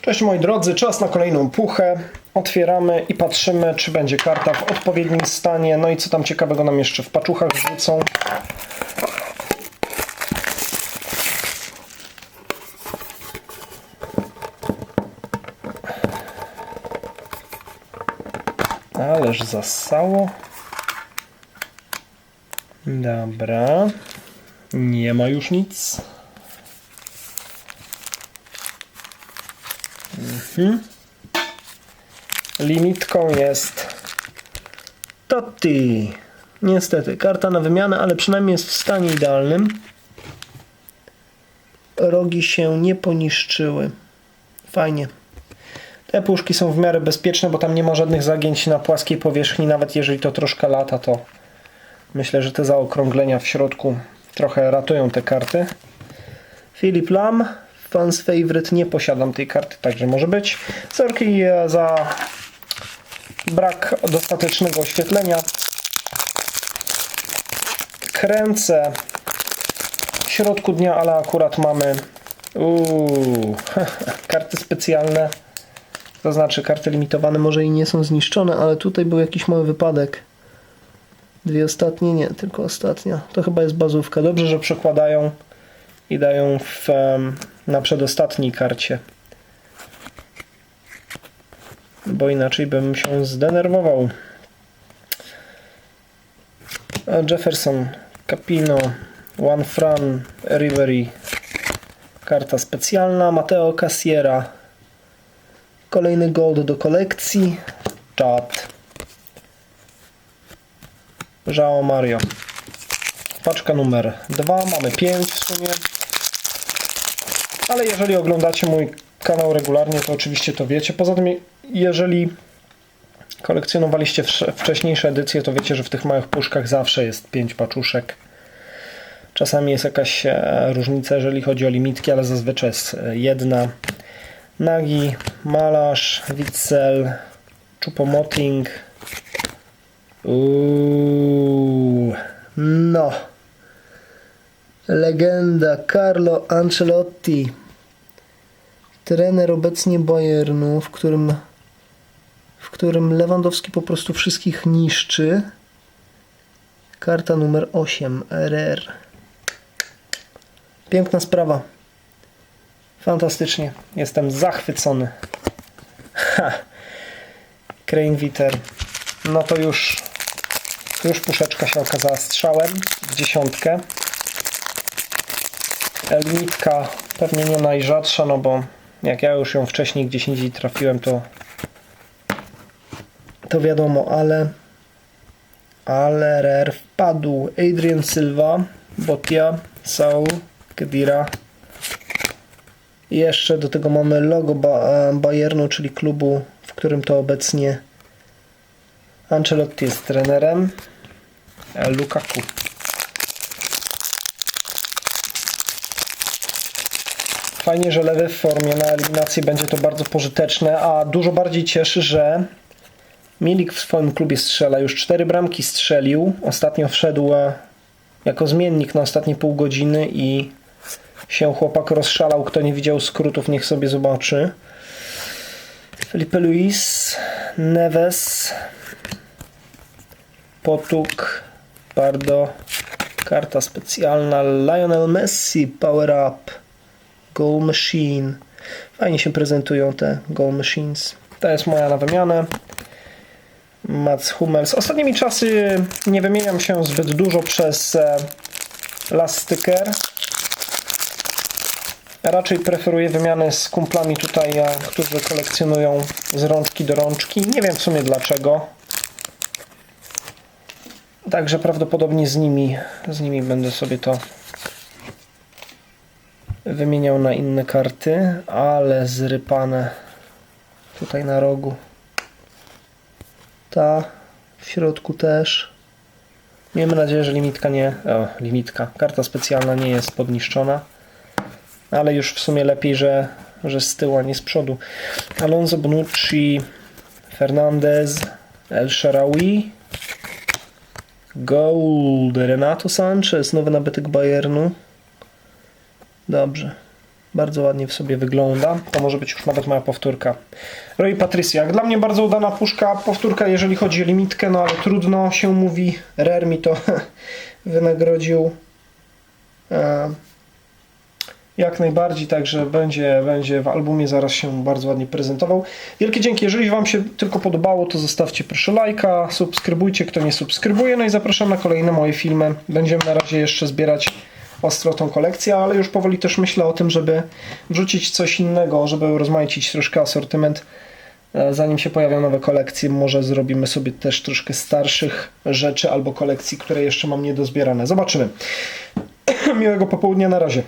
Cześć moi drodzy, czas na kolejną puchę. Otwieramy i patrzymy, czy będzie karta w odpowiednim stanie. No i co tam ciekawego nam jeszcze w paczuchach wrzucą. Ależ zasało. Dobra. Nie ma już nic. Limitką jest Totti. Niestety, karta na wymianę, ale przynajmniej jest w stanie idealnym. Rogi się nie poniszczyły. Fajnie. Te puszki są w miarę bezpieczne, bo tam nie ma żadnych zagięć na płaskiej powierzchni. Nawet jeżeli to troszkę lata, to myślę, że te zaokrąglenia w środku trochę ratują te karty. Philip Lam, fans favorite, nie posiadam tej karty, także może być. Sorki e, za brak dostatecznego oświetlenia. Kręcę w środku dnia, ale akurat mamy uuu, karty specjalne. To znaczy karty limitowane może i nie są zniszczone, ale tutaj był jakiś mały wypadek. Dwie ostatnie? Nie, tylko ostatnia. To chyba jest bazówka. Dobrze, że przekładają i dają w, na przedostatniej karcie. Bo inaczej bym się zdenerwował. Jefferson, Capino, One Fran, Rivery. Karta specjalna. Mateo Cassiera. Kolejny gold do kolekcji. Chat. Żao Mario. Paczka numer 2. Mamy 5 w sumie. Ale jeżeli oglądacie mój kanał regularnie, to oczywiście to wiecie. Poza tym, jeżeli kolekcjonowaliście wcześniejsze edycje, to wiecie, że w tych małych puszkach zawsze jest 5 paczuszek. Czasami jest jakaś e, różnica, jeżeli chodzi o limitki, ale zazwyczaj jest e, jedna. Nagi, Malarz, Witzel, Chupomoting. Uuu, no. Legenda Carlo Ancelotti. Trener obecnie Bayernu, w którym w którym Lewandowski po prostu wszystkich niszczy. Karta numer 8 RR. Piękna sprawa. Fantastycznie. Jestem zachwycony. Ha. Crane Witter. No to już już puszeczka się okazała strzałem dziesiątkę. Limitka pewnie nie najrzadsza, no bo jak ja już ją wcześniej gdzieś indziej trafiłem, to to wiadomo, ale ale rare wpadł Adrian Silva, Botia, Saul, Kedira. I jeszcze do tego mamy logo ba Bayernu, czyli klubu, w którym to obecnie Ancelotti jest trenerem. E, Lukaku. Fajnie, że lewy w formie na eliminację będzie to bardzo pożyteczne, a dużo bardziej cieszy, że Milik w swoim klubie strzela. Już cztery bramki strzelił. Ostatnio wszedł e, jako zmiennik na ostatnie pół godziny i się chłopak rozszalał. Kto nie widział skrótów, niech sobie zobaczy. Felipe Luis, Neves, Potuk, Bardo, karta specjalna, Lionel Messi, Power Up, Goal Machine. Fajnie się prezentują te Goal Machines. To jest moja na wymianę. Mats Hummels. Ostatnimi czasy nie wymieniam się zbyt dużo przez e, Last Sticker. Raczej preferuję wymianę z kumplami tutaj, e, którzy kolekcjonują z rączki do rączki. Nie wiem w sumie dlaczego. Także prawdopodobnie z nimi, z nimi będę sobie to wymieniał na inne karty, ale zrypane tutaj na rogu. Ta w środku też. Miejmy nadzieję, że limitka nie. O, limitka. Karta specjalna nie jest podniszczona. Ale już w sumie lepiej, że, że z tyłu, a nie z przodu. Alonso Bonucci, Fernandez, El Sharawi, Gold, Renato Sanchez, nowy nabytek Bayernu. Dobrze. Bardzo ładnie w sobie wygląda. To może być już nawet moja powtórka. Roy Patricia. Jak dla mnie bardzo udana puszka. Powtórka, jeżeli chodzi o limitkę, no ale trudno się mówi. Rare mi to wynagrodził. E, jak najbardziej, także będzie, będzie w albumie zaraz się bardzo ładnie prezentował. Wielkie dzięki. Jeżeli Wam się tylko podobało, to zostawcie proszę lajka, subskrybujcie, kto nie subskrybuje, no i zapraszam na kolejne moje filmy. Będziemy na razie jeszcze zbierać ostro tą kolekcję, ale już powoli też myślę o tym, żeby wrzucić coś innego, żeby rozmaicić troszkę asortyment. E, Zanim się pojawią nowe kolekcje, może zrobimy sobie też troszkę starszych rzeczy albo kolekcji, które jeszcze mam niedozbierane. Zobaczymy. Miłego popołudnia, na razie.